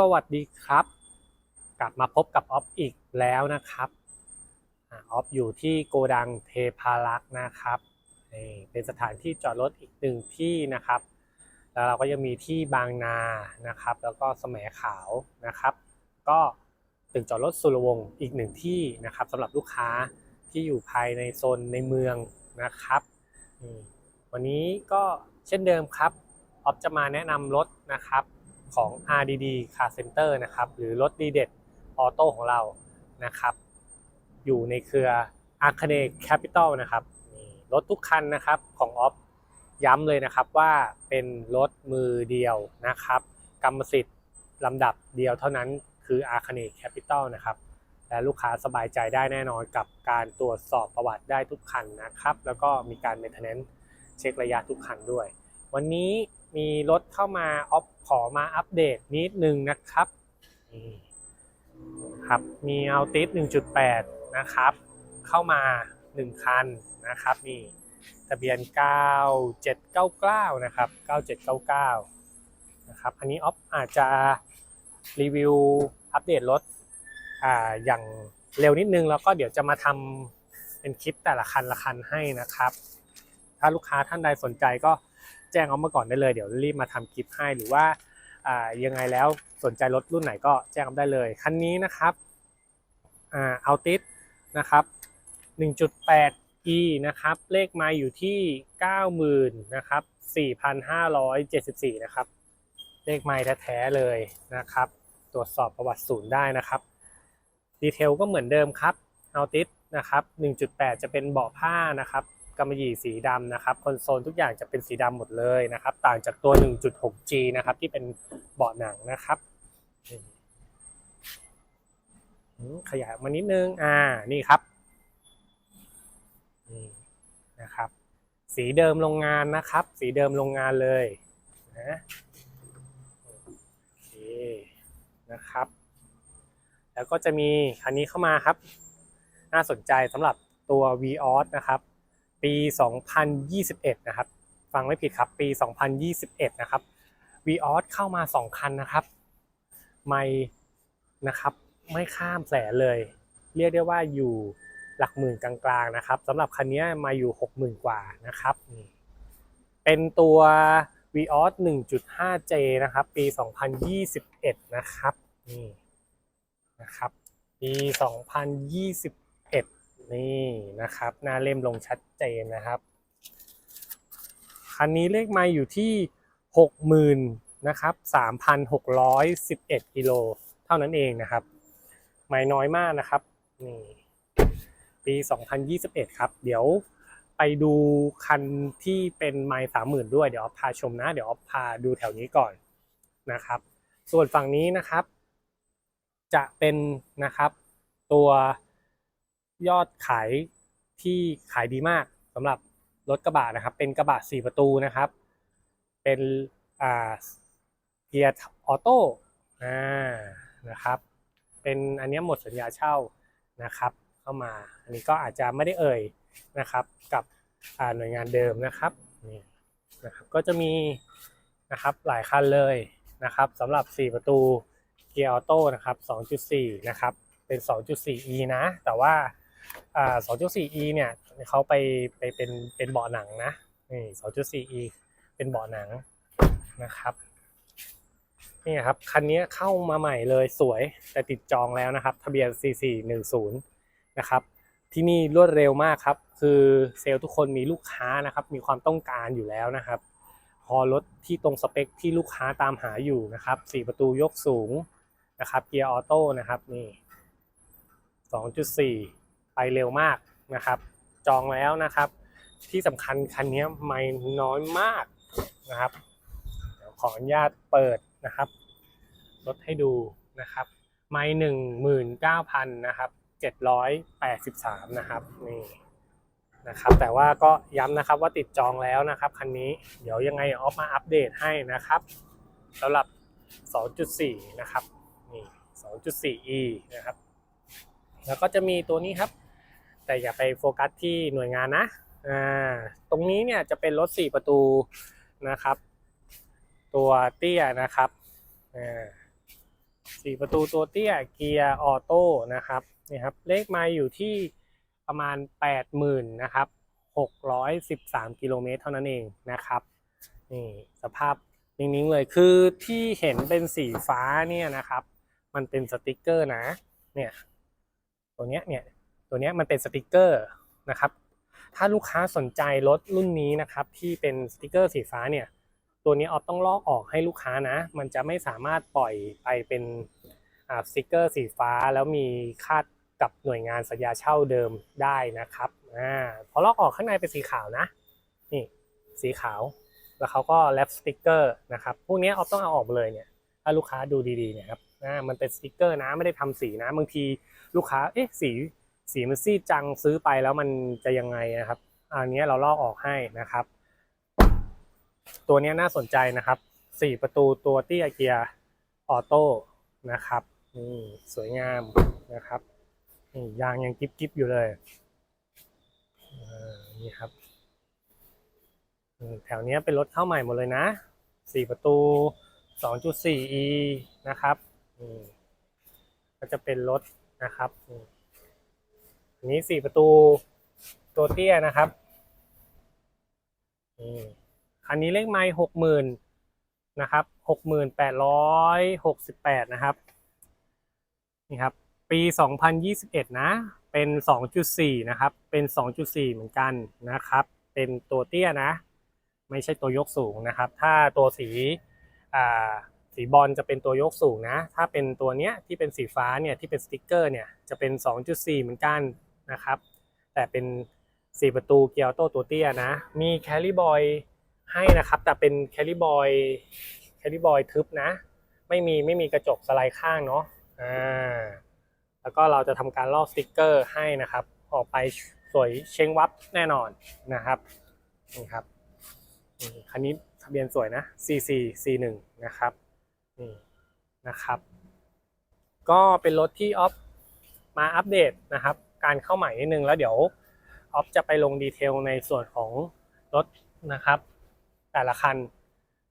สวัสดีครับ กลับมาพบกับออฟอีกแล้วนะครับออฟอยู่ที่โกดังเทพารักษ์นะครับนี่เป็นสถานที่จอดรถอีกหนึ่งที่นะครับ แล้วเราก็ยังมีที่บางนานะครับ แล้วก็สมขาวนะครับ ก็ตึกจอดรถสุรวงศ์อีกหนึ่งที่นะครับสำหรับลูกค้าที่อยู่ภายในโซนในเมืองนะครับ วันนี้ก็เช่นเดิมครับออฟจะมาแนะนำรถนะครับ ของ RDD Car Center นะครับ หรือรถดีเด็ดออโต้ของเรานะครับ อยู่ในเครือ a r c a d e Capital นะครับรถทุกคันนะครับของออฟย้ำเลยนะครับว่าเป็นรถมือเดียวนะครับ กรรมสิทธิ์ลำดับเดียวเท่านั้นคือ a r c a d e Capital นะครับและลูกค้าสบายใจได้แน่นอนกับการตรวจสอบประวัติได้ทุกคันนะครับ แล้วก็มีการ maintenance เช็คระยะทุกคันด้วย วันนี้ มีรถเข้ามาออฟขอมาอัปเดตนิดนึงนะครับนี่ครับมีเอาติส1.8 นะครับ เข้ามา 1 คันนะครับนี่ทะเบียน 9799 นะครับ 9799 นะครับ อันนี้ออฟอาจจะรีวิวอัปเดตรถอ่าอย่างเร็วนิดนึงแล้วก็เดี๋ยวจะมาทำเป็นคลิปแต่ละคันละคันให้นะครับ ถ้าลูกค้าท่านใดสนใจก็ แจ้งเอามาก่อนได้เลย เดี๋ยวรีบมาทำคลิปให้หรือว่าอ่ายังไงแล้วสนใจรถรุ่นไหนก็แจ้งเอาได้เลย คันนี้นะครับอ่าเอาติสนะครับ 1.8 e นะครับ เลขไมาอยู่ที่ 90,000นะครับ4,574 นะครับ เลขไม้แท้ๆเลยนะครับ ตรวจสอบประวัติศูนย์ได้นะครับ ดีเทลก็เหมือนเดิมครับเอาติสนะครับ 1.8 จะเป็นเบาะผ้านะครับ กำมะหยี่สีดำนะครับคอนโซลทุกอย่างจะเป็นสีดำหมดเลยนะครับ ต่างจากตัว 1.6G นะครับที่เป็นเบาะหนังนะครับขยายออกมานิดนึง อ่า นี่ครับ นี่นะครับ สีเดิมโรงงานนะครับ สีเดิมโรงงานเลยนะโอเคนะครับ แล้วก็จะมีคันนี้เข้ามาครับ น่าสนใจสำหรับตัว v ีออสนะครับ ปี 2021 นะครับ ฟังไม่ผิดครับ ปี 2021 นะครับ v ีออสเข้ามา 2 คันนะครับ ไม่นะครับ ไม่ข้ามแสนเลย เรียกได้ว่าอยู่หลักหมื่นกลางๆนะครับสำหรับคันนี้มาอยู่ 60,000 กว่านะครับนี่เป็นตัว v ีออส 1.5J นะครับ ปี 2021 นะครับ นี่นะครับ ปี 2021 นี่นะครับ หน้าเล่มลงชัดเจนนะครับ คันนี้เลขไมาอยู่ที่ 60,000นะครับ3,611กิโลเท่านั้นเองนะครับ ไม่น้อยมากนะครับนี่ปี 2021 ครับ เดี๋ยวไปดูคันที่เป็นไมล์สามหมื่นด้วยเดี๋ยวออฟพาชมนะ เดี๋ยวออฟพาดูแถวนี้ก่อนนะครับ ส่วนฝั่งนี้นะครับ จะเป็นนะครับตัว ยอดขายที่ขายดีมากสำหรับรถกระบะนะครับ เป็นกระบะ4ประตูนะครับ เป็นอ่าเกียร์ออโต้อ่านะครับ เป็นอันนี้หมดสัญญาเช่านะครับ เข้ามาอันนี้ก็อาจจะไม่ได้เอ่ยนะครับกับหน่วยงานเดิมนะครับนี่นะครับก็จะมีนะครับหลายคันเลยนะครับสำหรับ 4 ประตูเกียร์ออโต้นะครับ2.4นะครับเป็น 2.4e นะ แต่ว่า 2.4e เนี่ยเขาไปไปเป็นเป็นเบาะหนังนะนี่ 2.4e เป็นเบาะหนังนะครับนี่ครับคันนี้เข้ามาใหม่เลยสวยแต่ติดจองแล้วนะครับ ทะเบียน 4410 นะครับ ที่นี่รวดเร็วมากครับ คือเซลล์ทุกคนมีลูกค้านะครับ มีความต้องการอยู่แล้วนะครับ พอรถที่ตรงสเปคที่ลูกค้าตามหาอยู่นะครับ 4 ประตูยกสูงนะครับเกียร์ออโต้นะครับนี่ 2.4 ไปเร็วมากนะครับ จองแล้วนะครับ ที่สำคัญคันนี้ไม่น้อยมากนะครับเดี๋ยวขออนุญาตเปิดนะครับลดให้ดูนะครับไม่หนึ่งหมื่นเก้าพันนะครับเจ็ดร้อยแปดสิบสามนะครับนี่นะครับแต่ว่าก็ย้ำนะครับว่าติดจองแล้วนะครับคันนี้เดี๋ยวยังไงออฟมาอัปเดตให้นะครับสำหรับ 2.4 นะครับนี่ 2.4e นะครับ แล้วก็จะมีตัวนี้ครับ แต่อย่าไปโฟกัสที่หน่วยงานนะอ่าตรงนี้เนี่ยจะเป็นรถ 4 ประตูนะครับ ตัวเตี้ยนะครับอ่าสี่ประตูตัวเตี้ยเกียร์ออโต้นะครับนี่ครับเลขไมล์อยู่ที่ประมาณ 80,000นะครับ613 กิโลเมตรเท่านั้นเองนะครับนี่สภาพนิ่งๆเลยคือที่เห็นเป็นสีฟ้าเนี่ยนะครับ มันเป็นสติกเกอร์นะเนี่ยตัวเนี้ยเนี่ย ตัวนี้มันเป็นสติกเกอร์นะครับ ถ้าลูกค้าสนใจรถรุ่นนี้นะครับที่เป็นสติกเกอร์สีฟ้าเนี่ยตัวนี้ออฟต้องลอกออกให้ลูกค้านะ มันจะไม่สามารถปล่อยไปเป็นสติกเกอร์สีฟ้าแล้วมีคาดกับหน่วยงานสัญญาเช่าเดิมได้นะครับอ่าพอลอกออกข้างในเป็นสีขาวนะนี่สีขาวแล้วเขาก็แรปสติกเกอร์นะครับพวกนี้ออฟต้องเอาออกเลยเนี่ยถ้าลูกค้าดูดีๆเนี่ยครับอ่ามันเป็นสติกเกอร์นะไม่ได้ทำสีนะบางทีลูกค้าเอ๊ะสี สีมันซีดจังซื้อไปแล้วมันจะยังไงนะครับ อันนี้เราลอกออกให้นะครับ ตัวนี้น่าสนใจนะครับสี่ประตูตัวเตี้ยเกียร์ออโต้นะครับนี่สวยงามนะครับนี่ยางยังกิ๊บๆอยู่เลยนี่ครับแถวเนี้ยเป็นรถเข้าใหม่หมดเลยนะสี่ประตู 2.4e นะครับก็จะเป็นรถนะครับ นี้สี่ประตูตัวเตี้ยนะครับคันนี้เลขไมล์หกหมื่นนะครับหกหมื่นแปดร้อยหกสิบแปดนะครับ นี่ครับ ปีสองพันยี่สิบเอ็ดนะ เป็นสองจุดสี่นะครับ เป็นสองจุดสี่เหมือนกันนะครับ เป็นตัวเตี้ยนะ ไม่ใช่ตัวยกสูงนะครับ ถ้าตัวสีอ่าสีบอลจะเป็นตัวยกสูงนะ ถ้าเป็นตัวเนี้ยที่เป็นสีฟ้าเนี่ยที่เป็นสติกเกอร์เนี่ยจะเป็น 2.4 เหมือนกัน นะครับ แต่เป็น 4 ประตูเกียร์โต้ตัวเตี้ยนะ มีแคลริบอยให้นะครับ แต่เป็นแคลริบอยแคลริบอยทึบนะ ไม่มีไม่มีกระจกสไลด์ข้างเนาะอ่าแล้วก็เราจะทำการลอกสติกเกอร์ให้นะครับ ออกไปสวยเชงวับแน่นอนนะครับนี่ครับคันนี้ทะเบียนสวยนะ CC C1 นะครับนี่นะครับ ก็เป็นรถที่ออฟมาอัปเดตนะครับ การเข้าใหม่นิดนึง แล้วเดี๋ยวออฟจะไปลงดีเทลในส่วนของรถนะครับ แต่ละคัน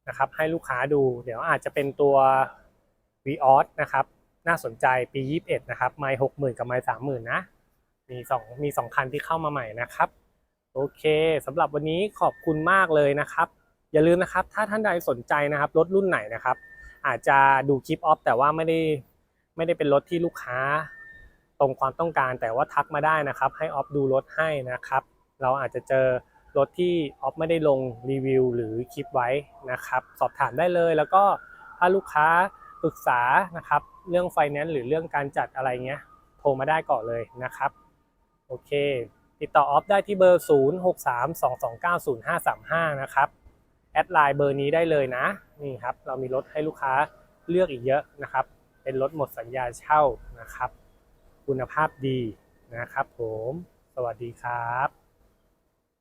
นะครับ ให้ลูกค้าดู เดี๋ยวอาจจะเป็นตัว v ีออสนะครับ น่าสนใจปี 21 นะครับ ไมล์60,000กับไมล์30,000นนะ มี2มี2คันที่เข้ามาใหม่นะครับ โอเคสำหรับวันนี้ขอบคุณมากเลยนะครับ อย่าลืมนะครับ ถ้าท่านใดสนใจนะครับ รถรุ่นไหนนะครับ อาจจะดูคลิปออฟแต่ว่าไม่ได้ไม่ได้เป็นรถที่ลูกค้า รงความต้องการแต่ว่าทักมาได้นะครับ ให้ออฟดูรถให้นะครับ เราอาจจะเจอรถที่ออฟไม่ได้ลงรีวิวหรือคลิปไว้นะครับ สอบถามได้เลยแล้วก็ถ้าลูกค้าปรึกษานะครับ เรื่องไฟแนนซ์หรือเรื่องการจัดอะไรเงี้ย โทรมาได้ก่อนเลยนะครับ โอเค ติดต่อออฟได้ที่เบอร์ 0632290535 นะครับ แอดไลน์เบอร์นี้ได้เลยนะ นี่ครับ เรามีรถให้ลูกค้าเลือกอีกเยอะนะครับ เป็นรถหมดสัญญาเช่านะครับ คุณภาพดีนะครับผม สวัสดีครับ